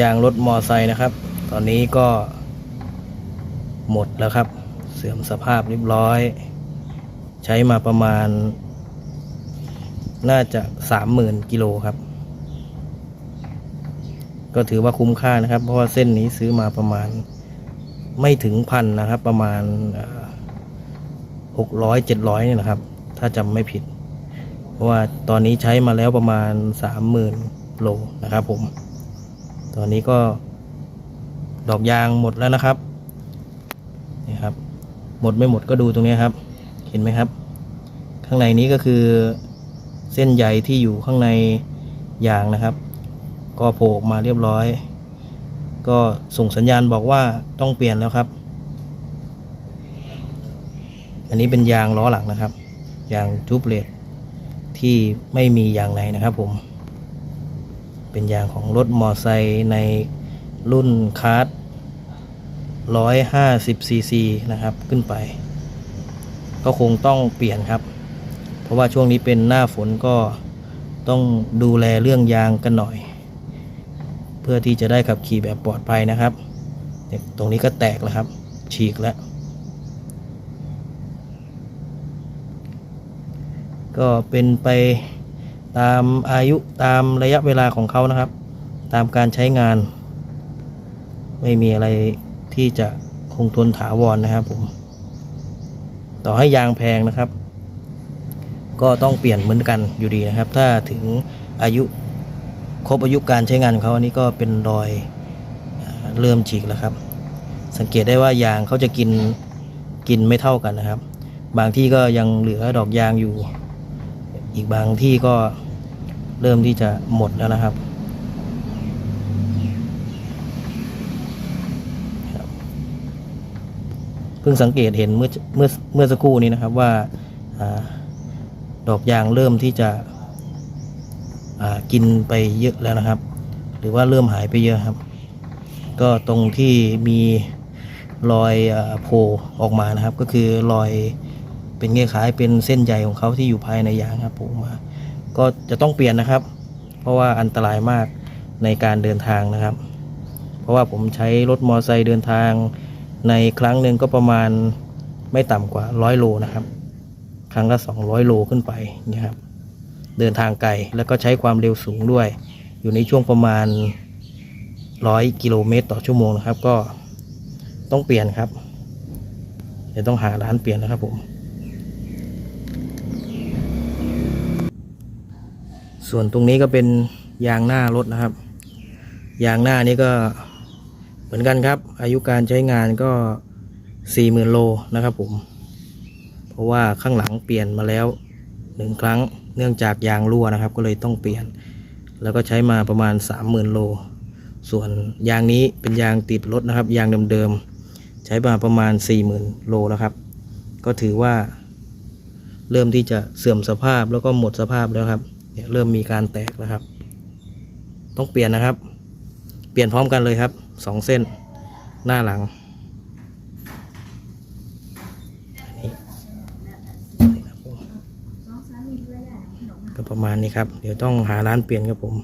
ยางรถมอไซค์นะครับ ตอนนี้ก็หมดแล้วครับ เสื่อมสภาพเรียบร้อย ใช้มาประมาณ น่าจะสามหมื่นกิโลครับ ก็ถือว่าคุ้มค่านะครับ เพราะว่าเส้นนี้ซื้อมาประมาณไม่ถึงพันนะครับ ประมาณหกร้อยเจ็ดร้อยนี่นะครับ ถ้าจำไม่ผิด เพราะว่าตอนนี้ใช้มาแล้วประมาณสามหมื่นโลนะครับผม ตอนนี้ก็ดอกยางหมดแล้วนะครับนี่ครับ หมดไม่หมดก็ดูตรงนี้ครับ เห็นไหมครับ ข้างในนี้ก็คือเส้นใยที่อยู่ข้างในยางนะครับ ก็โผล่ออกมาเรียบร้อย ก็ส่งสัญญาณบอกว่าต้องเปลี่ยนแล้วครับ อันนี้เป็นยางล้อหลังนะครับ ยางทูบเลตที่ไม่มียางในนะครับผม เป็นยางของรถมอไซค์ในรุ่นคาร์ด150ซีซีนะครับขึ้นไป ก็คงต้องเปลี่ยนครับ เพราะว่าช่วงนี้เป็นหน้าฝนก็ต้องดูแลเรื่องยางกันหน่อย เพื่อที่จะได้ขับขี่แบบปลอดภัยนะครับตรงนี้ก็แตกแล้วครับ ฉีกแล้ว ก็เป็นไป ตามอายุตามระยะเวลาของเขานะครับ ตามการใช้งาน ไม่มีอะไรที่จะคงทนถาวรนะครับผม ต่อให้ยางแพงนะครับ ก็ต้องเปลี่ยนเหมือนกันอยู่ดีนะครับ ถ้าถึงอายุครบอายุการใช้งานของเขาอันนี้ก็เป็นรอยเริ่มฉีกแล้วครับ สังเกตได้ว่ายางเขาจะกินกินไม่เท่ากันนะครับ บางที่ก็ยังเหลือดอกยางอยู่ อีกบางที่ก็เริ่มที่จะหมดแล้วนะครับ เพิ่งสังเกตเห็นเมื่อเมื่อเมื่อสักครู่นี้นะครับว่าอดอกยางเริ่มที่จะกินไปเยอะแล้วนะครับ หรือว่าเริ่มหายไปเยอะครับ ก็ตรงที่มีรอยอโผล่ออกมานะครับ ก็คือรอย เป็นคล้ายๆเป็นเส้นใยของเขาที่อยู่ภายในยางครับโผล่ออกมา ก็จะต้องเปลี่ยนนะครับ เพราะว่าอันตรายมากในการเดินทางนะครับ เพราะว่าผมใช้รถมอเตอร์ไซค์เดินทาง ในครั้งหนึ่งก็ประมาณไม่ต่ำกว่าร้อยโลนะครับ ครั้งละ200 โลขึ้นไปนี่ยครับ เดินทางไกลแล้วก็ใช้ความเร็วสูงด้วย อยู่ในช่วงประมาณ 100 กิโลเมตรต่อชั่วโมงนะครับ ก็ต้องเปลี่ยนครับเดี๋ยวต้องหาร้านเปลี่ยนนะครับผม ส่วนตรงนี้ก็เป็นยางหน้ารถนะครับ ยางหน้านี้ก็เหมือนกันครับ อายุการใช้งานก็สี่หมื่นโลนะครับผม เพราะว่าข้างหลังเปลี่ยนมาแล้วหนึ่งครั้งเนื่องจากยางรั่วนะครับ ก็เลยต้องเปลี่ยน แล้วก็ใช้มาประมาณสามหมื่นโล ส่วนยางนี้เป็นยางติดรถนะครับ ยางเดิมๆใช้มาประมาณสี่หมื่นโลแล้วครับ ก็ถือว่าเริ่มที่จะเสื่อมสภาพแล้วก็หมดสภาพแล้วครับ เนี่ยเริ่มมีการแตกแล้วครับ ต้องเปลี่ยนนะครับ เปลี่ยนพร้อมกันเลยครับสองเส้นหน้าหลังก็ประมาณนี้ครับ เดี๋ยวต้องหาร้านเปลี่ยนครับผม